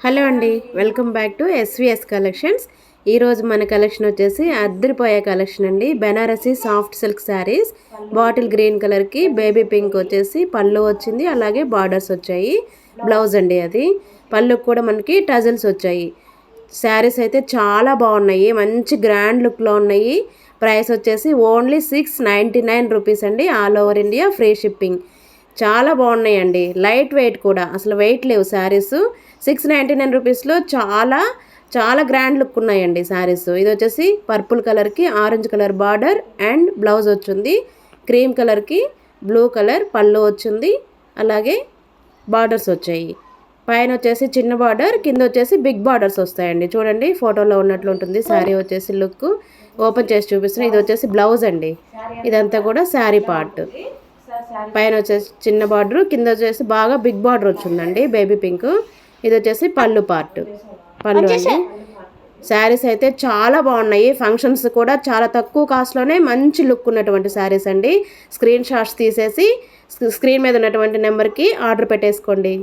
Hello అండి welcome back to SVS collections ఈరోజు మన కలెక్షన్ వచ్చేసి అద్దరిపోయే కలెక్షన్ అండి. Banarasi soft silk sarees bottle green కలర్కి బేబీ పింక్ వచ్చేసి పళ్ళు వచ్చింది అలాగే బార్డర్స్ వచ్చాయి. బ్లౌజ్ అండి అది. పళ్ళుకి కూడా మనకి టజల్స్ వచ్చాయి. శారీస్ అయితే చాలా బాగున్నాయి మంచి గ్రాండ్ లుక్లో ఉన్నాయి. ప్రైస్ వచ్చేసి only six ninety nine rupees అండి all over India free shipping. చాలా బాగున్నాయండి. లైట్ వెయిట్ కూడా. అసలు వెయిట్ లేవు శారీస్. సిక్స్ నైంటీ నైన్ రూపీస్లో చాలా చాలా గ్రాండ్ లుక్ ఉన్నాయండి శారీస్. ఇది వచ్చేసి పర్పుల్ కలర్కి orange colour border and blouse వచ్చింది. క్రీమ్ కలర్కి బ్లూ కలర్ పళ్ళు వచ్చింది. అలాగే బార్డర్స్ వచ్చాయి. పైన వచ్చేసి చిన్న బార్డర్ కింద వచ్చేసి బిగ్ బార్డర్స్ వస్తాయండి. చూడండి ఫోటోలో ఉన్నట్లు ఉంటుంది శారీ వచ్చేసి లుక్. ఓపెన్ చేసి చూపిస్తున్నా. ఇది వచ్చేసి బ్లౌజ్ అండి. ఇదంతా కూడా శారీ పార్ట్. పైన వచ్చేసి చిన్న బార్డర్ కింద వచ్చేసి బాగా బిగ్ బార్డర్ వచ్చిందండి బేబీ పింక్. ఇది వచ్చేసి పళ్ళు పార్ట్. పళ్ళు అండి. శారీస్ అయితే చాలా బాగున్నాయి. ఫంక్షన్స్ కూడా చాలా తక్కువ కాస్ట్లోనే మంచి లుక్ ఉన్నటువంటి శారీస్ అండి. స్క్రీన్ షాట్స్ తీసేసి స్క్రీన్ మీద ఉన్నటువంటి నెంబర్కి ఆర్డర్ పెట్టేసుకోండి.